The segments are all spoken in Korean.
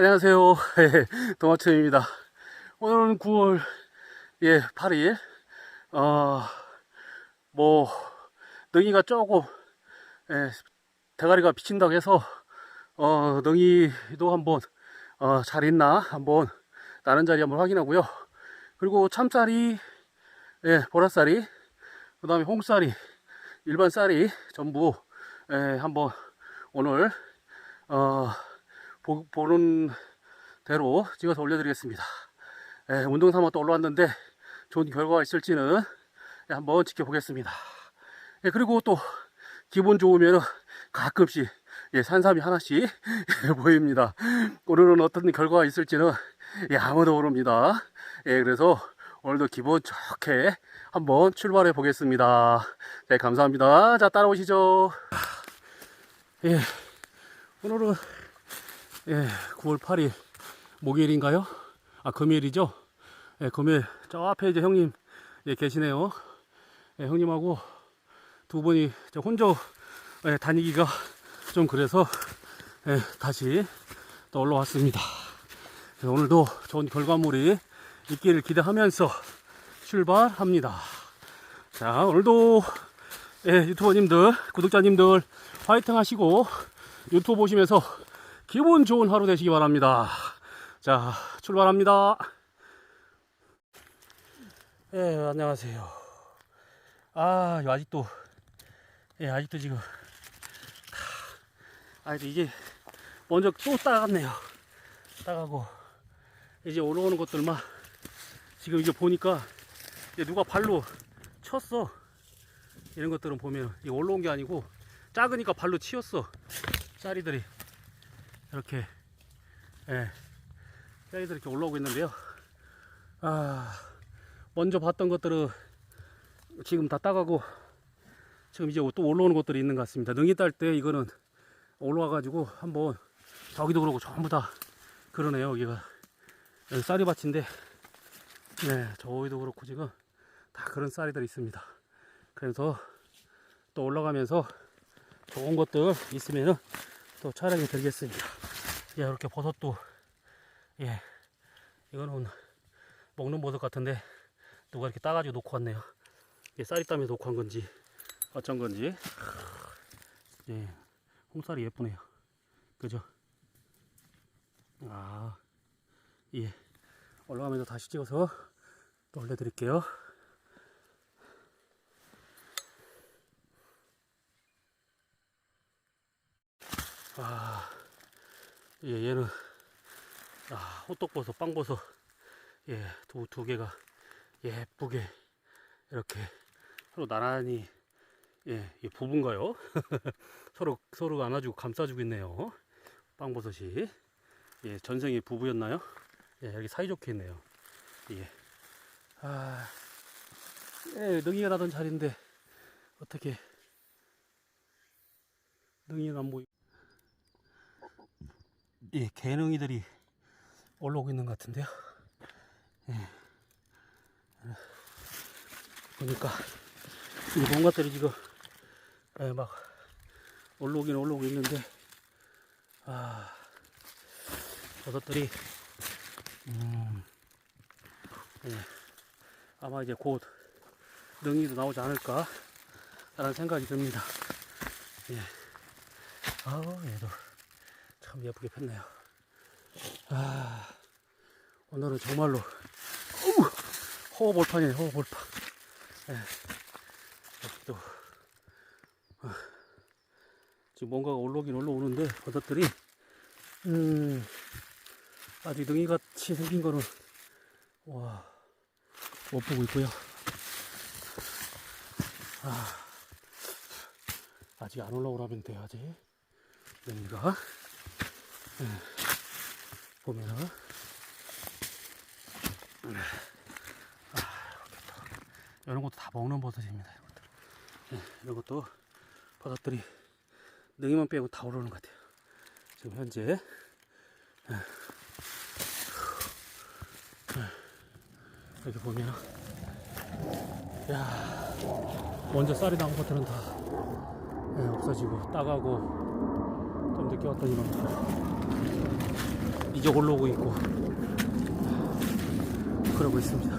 안녕하세요. 동화천입니다. 오늘은 9월 예 8일. 어, 뭐 능이가 조금 예, 대가리가 비친다고 해서 어, 능이도 한번 어, 잘 있나 한번 나는 자리 한번 확인하고요. 그리고 참쌀이 예, 보라쌀이 그 다음에 홍쌀이 일반 쌀이 전부 예, 한번 오늘 어, 보, 보는 대로 찍어서 올려드리겠습니다. 예, 운동 삼아 또 올라왔는데 좋은 결과가 있을지는 예, 한번 지켜보겠습니다. 예, 그리고 또 기분 좋으면 가끔씩 예, 산삼이 하나씩 예, 보입니다. 오늘은 어떤 결과가 있을지는 예, 아무도 모릅니다. 예, 그래서 오늘도 기분 좋게 한번 출발해 보겠습니다. 네, 감사합니다. 자, 따라오시죠. 예, 오늘은 예, 9월 8일 목요일인가요? 아 금요일이죠? 예, 금요일 저 앞에 이제 형님 예, 계시네요. 예, 형님하고 두 분이 저 혼자 예, 다니기가 좀 그래서 예, 다시 또 올라왔습니다. 예, 오늘도 좋은 결과물이 있기를 기대하면서 출발합니다. 자 오늘도 예, 유튜버님들 구독자님들 화이팅 하시고 유튜브 보시면서 기분 좋은 하루 되시기 바랍니다. 자, 출발합니다. 예, 안녕하세요. 아, 아직도, 예, 아직도 지금, 아, 이게 먼저 또 따갔네요. 따가고, 이제 올라오는 것들만, 지금 이게 보니까, 이제 누가 발로 쳤어. 이런 것들은 보면, 올라온 게 아니고, 작으니까 발로 치였어. 쌀이들이. 이렇게 예, 쌀이들 이렇게 올라오고 있는데요. 아 먼저 봤던 것들은 지금 다 따가고 지금 이제 또 올라오는 것들이 있는 것 같습니다. 능이 딸 때 이거는 올라와가지고 한번 저기도 그러고 전부 다 그러네요. 여기가 여기 쌀이밭인데 네 저기도 그렇고 지금 다 그런 쌀이들 있습니다. 그래서 또 올라가면서 좋은 것들 있으면은 또 촬영이 되겠습니다. 예, 이렇게 버섯도, 예, 이거는 먹는 버섯 같은데, 누가 이렇게 따가지고 놓고 왔네요. 예, 쌀이 따면 놓고 한 건지, 어쩐 건지. 예, 홍쌀이 예쁘네요. 그죠? 아, 예. 올라가면서 다시 찍어서 또 올려드릴게요. 아, 예, 얘는, 아, 호떡버섯, 빵버섯, 예, 두, 두 개가 예쁘게 이렇게 서로 나란히, 예, 이 부부인가요? 서로, 서로 안아주고 감싸주고 있네요. 빵버섯이. 예, 전생에 부부였나요? 예, 여기 사이좋게 있네요. 예. 아, 예, 능이가 나던 자리인데, 어떻게, 능이가 안 보이 예, 개능이들이 올라오고 있는 것 같은데요. 예. 보니까 이 뭔가들이 지금 예, 막 올라오긴 올라오고 있는데 아 버섯들이 음, 예, 아마 이제 곧 능이도 나오지 않을까 라는 생각이 듭니다. 예. 아우 얘도 참 예쁘게 폈네요. 아, 오늘은 정말로, 어우, 허허벌판이네, 허허벌판. 예. 여기 또, 아, 지금 뭔가가 올라오긴 올라오는데, 버섯들이, 음, 아직 능이 같이 생긴 거는, 와, 못 보고 있고요. 아, 아직 안 올라오라면 돼요, 아직. 능이가. 보면은 아, 이런 것도 다 먹는 버섯입니다. 이것도. 네, 이런 것도 버섯들이 능이만 빼고 다 오르는 것 같아요. 지금 현재 네. 이렇게 보면은 야 먼저 쌀이 나온 것들은 다 네, 없어지고 따가고 좀 늦게 왔더니 막 이제 올라오고 있고 그러고 있습니다.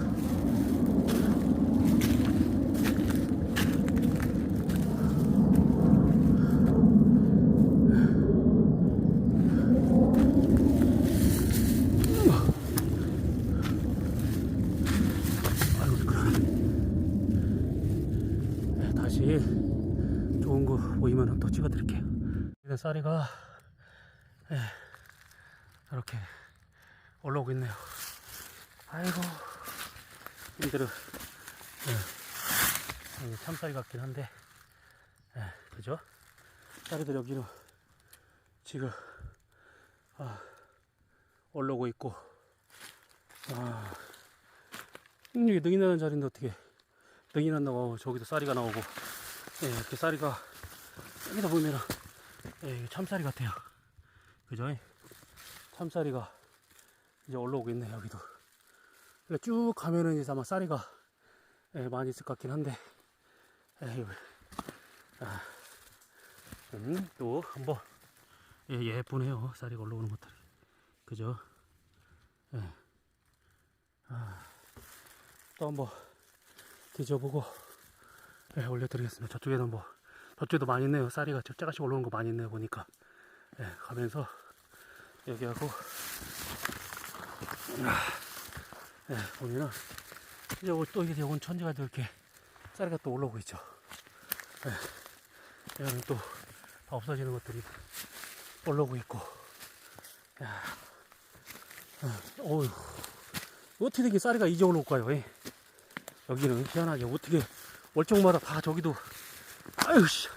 네, 다시 좋은 거 보이면 또 찍어드릴게요. 쌀이가 예, 이렇게 올라오고 있네요. 아이고 힘들어. 예, 이게 참쌀이 같긴 한데, 예, 그죠? 쌀이들 여기는 지금 아, 올라오고 있고, 아, 음, 여기 능이 나는 자리인데 어떻게 능이 난다고 저기도 쌀이가 나오고, 예, 이렇게 쌀이가 여기다 보면은 예, 참쌀이 같아요. 그죠? 참쌀이가 이제 올라오고 있네 여기도. 쭉 가면은 이제 아마 쌀이가 예, 많이 있을 것 같긴 한데, 에이, 아, 음, 또 한번 예, 예쁘네요 쌀이가 올라오는 것들이. 그죠? 예. 아, 또 한번 뒤져보고 예, 올려드리겠습니다. 저쪽에도 뭐 저쪽에도 많이 있네요. 쌀이가 작가씩 올라오는 거 많이 있네요. 보니까 예, 가면서 여기하고 아, 예, 보면은 이제 또 이게 온 천지가 또 이렇게 쌀이가 또 올라오고 있죠. 예, 여기는 또 다 없어지는 것들이 올라오고 있고. 야, 예, 어휴, 어떻게 이게 쌀이가 이제 올라올까요? 예? 여기는 희한하게 어떻게 월정마다 다 저기도 아유 씨.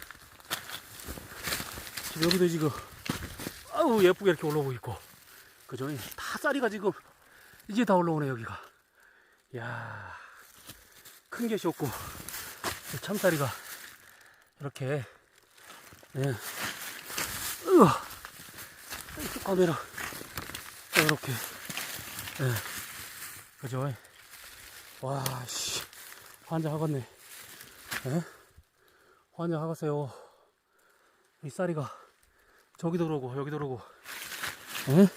지금 여기도 지금 아우 예쁘게 이렇게 올라오고 있고. 그죠 다 쌀이가 지금 이제 다 올라오네 여기가. 이야 큰 get이 없고 참쌀이가 이렇게 예. 으아 카메라. 이렇게 예. 그죠? 와씨. 환장하겠네. 예? 환장하겠어요. 이 쌀이가 그러고 여기도 그러고. 에?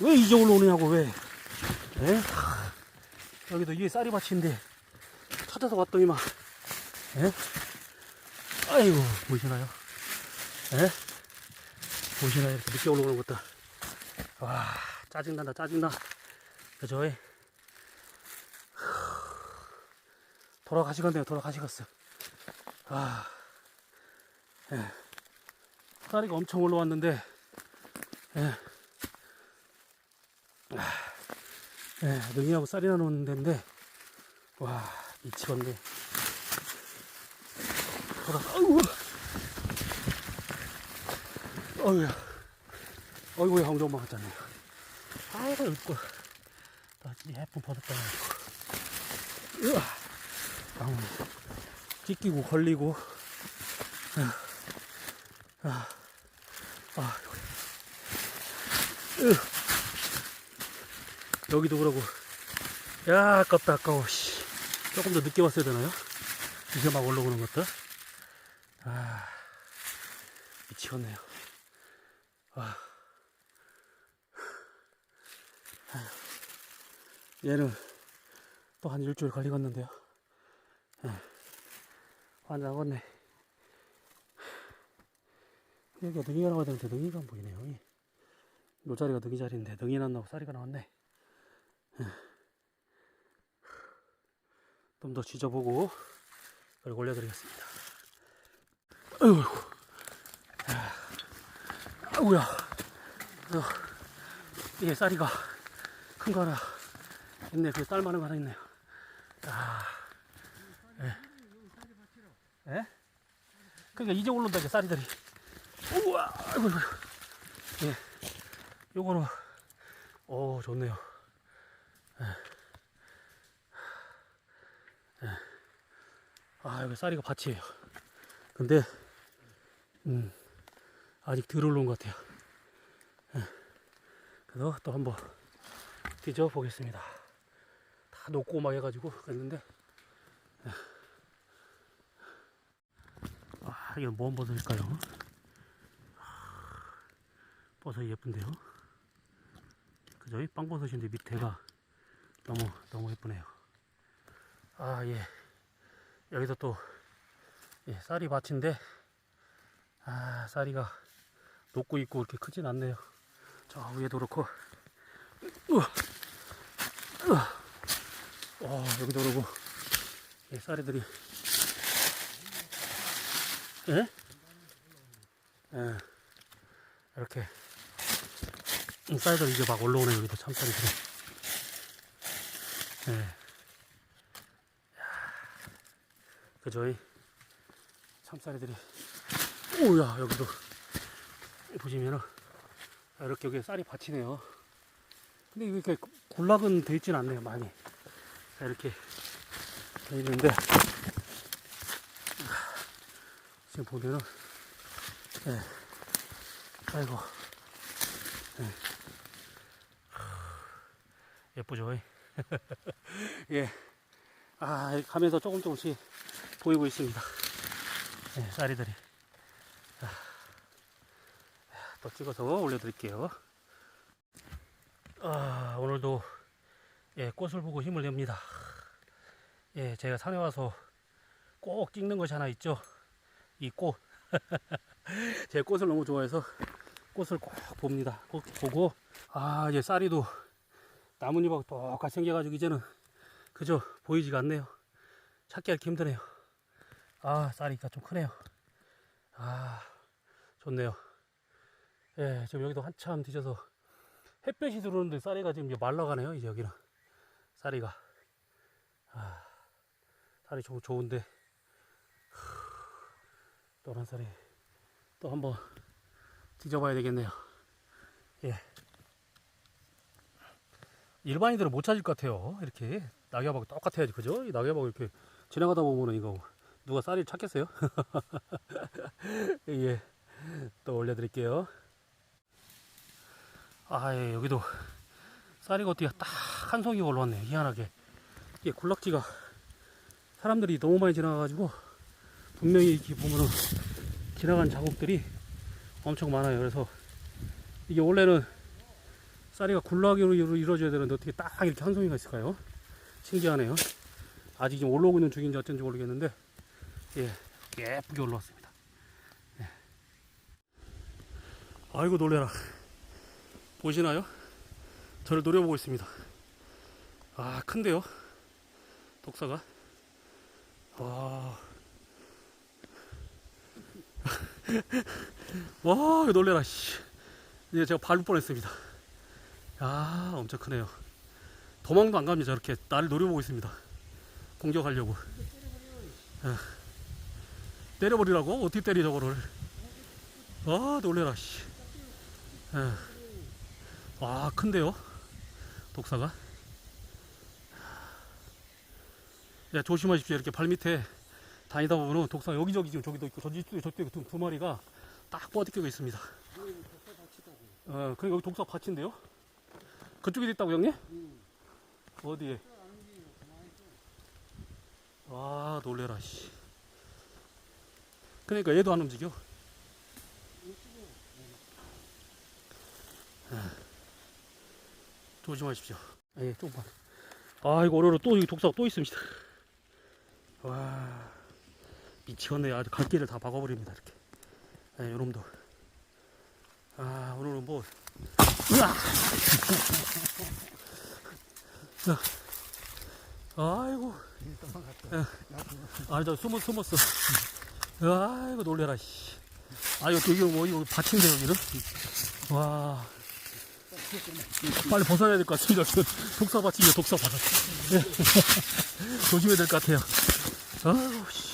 왜 이제 올라오느냐고 왜? 에? 여기도 이게 쌀이 밭인데 찾아서 왔더니만 에? 아이고 보시나요? 에? 보시나요? 이렇게 늦게 올라오는 것들 와 짜증난다 짜증나. 그죠 돌아가시겠네요 돌아가시겠어 아 예. 쌀이가 엄청 올라왔는데, 예. 아, 예, 능이하고 쌀이 나누는 데인데, 와, 미치겠네. 아이고, 어휴, 어이구야, 황정마 같잖아요. 아이고, 웃고, 나 예쁜 버릇 따가지고. 으아, 아우, 찢기고 걸리고, 아, 아, 여기. 으. 여기도 그러고. 야, 아깝다, 아까워, 씨. 조금 더 늦게 왔어야 되나요? 이게 막 올라오는 것들. 아, 미치겠네요. 아. 얘는 또 한 일주일 걸리겠는데요. 예. 환장하겠네. 여기가 능이가 나와야 되는데 능이가 안 보이네요. 이. 요 자리가 능이 자리인데 능이 났나고 쌀이가 나왔네. 좀 더 지져보고 그리고 올려드리겠습니다. 아이고. 어, 이게 쌀이가 큰 거 하나 있네. 그쌀 많은 거 하나 있네요. 아, 예. 예? 그러니까 이제 올라온다 이제 쌀이들이. 우와, 아이고. 예. 요거는, 오, 좋네요. 예. 예. 아, 여기 쌀이가 밭이에요. 근데, 음, 아직 덜 올라온 것 같아요. 예. 그래서 또 한번 뒤져 보겠습니다. 다 녹고 막 해가지고 그랬는데, 예. 아, 이건 뭔 버섯일까요? 버섯 예쁜데요. 그죠? 이 빵버섯인데 밑에가 너무 너무 예쁘네요. 아 예. 여기서 또 예, 쌀이 밭인데 아 쌀이가 녹고 있고 이렇게 크진 않네요. 저 위에도 그렇고. 우와. 우와. 와 여기도 그러고 예, 쌀이들이 예? 예. 이렇게 이 쌀들 이제 막 올라오네 여기도. 참쌀이들이 예. 야, 그죠 이 참쌀이들이 오야 여기도. 보시면은 이렇게 여기 쌀이 받치네요. 근데 이렇게 군락은 돼 있진 않네요 많이. 자, 이렇게 돼 있는데 지금 보면은 예. 아이고. 예. 예쁘죠 예. 아 가면서 조금 조금씩 보이고 있습니다. 예, 쌀이들이. 자, 또 찍어서 올려드릴게요. 아 오늘도 예, 꽃을 보고 힘을 냅니다. 예, 제가 산에 와서 꼭 찍는 것이 하나 있죠 이 꽃. 제가 꽃을 너무 좋아해서 꽃을 꼭 봅니다. 꼭 보고 아 이제 쌀이도 나뭇잎하고 똑같이 생겨가지고 이제는 그저 보이지가 않네요. 찾기 하기 힘드네요. 아 쌀이가 좀 크네요. 아 좋네요. 예 지금 여기도 한참 뒤져서 햇볕이 들어오는데 쌀이가 지금 이제 말라가네요. 이제 여기는 쌀이가 아 쌀이 좋, 좋은데 노란 쌀이 또 한번 뒤져봐야 되겠네요. 예. 일반인들은 못 찾을 것 같아요. 이렇게 낙엽하고 똑같아야지, 그죠? 이 낙엽하고 이렇게 지나가다 보면은 이거 누가 쌀이 찾겠어요? 예. 또 올려드릴게요. 아, 예, 여기도 쌀이가 어떻게 딱 한 송이 올라왔네. 희한하게. 이게 군락지가 사람들이 너무 많이 지나가가지고 분명히 이렇게 보면은 지나간 자국들이 엄청 많아요. 그래서 이게 원래는 쌀이가 굴락으로 이루어져야 되는데 어떻게 딱 이렇게 한 송이가 있을까요? 신기하네요. 아직 지금 올라오고 있는 중인지 어쩐지 모르겠는데 예, 예쁘게 올라왔습니다. 예. 아이고 놀래라. 보시나요? 저를 노려보고 있습니다. 아 큰데요? 독사가. 와. 와, 이거 놀래라, 씨. 이제 제가 밟을 뻔했습니다. 야, 엄청 크네요. 도망도 안 갑니다. 저렇게 나를 노려보고 있습니다. 공격하려고. 예. 때려버리라고? 어떻게 때리, 저거를. 아, 놀래라, 씨. 예. 와, 큰데요? 독사가. 야, 조심하십시오. 이렇게 발 밑에 다니다 보면은 독사 여기저기 지금 저기도 있고 저쪽에 저쪽에 두, 두 마리가 딱 뻗어끼고 있습니다. 어, 그 여기 독사 밭인데요? 그쪽에 있다고 형님? 어디에? 와 놀래라 씨. 그러니까 얘도 안 움직여. 아, 조심하십시오. 아, 예, 조금만. 아, 이거 오늘은 또 독사가 또 있습니다. 와. 미치겠네. 아주 갈 길을 다 막아버립니다. 이렇게. 네, 요놈도. 아, 오늘은 뭐. 자. 아이고. 아, 저 숨어, 숨었어. 아이고, 놀래라, 씨. 아, 여기, 여기 뭐, 이거 밭인데, 여기는? 와. 빨리 벗어나야 될 것 같습니다. 독사밭이죠, 독사밭. 예. 조심해야 될 것 같아요. 아우, 씨.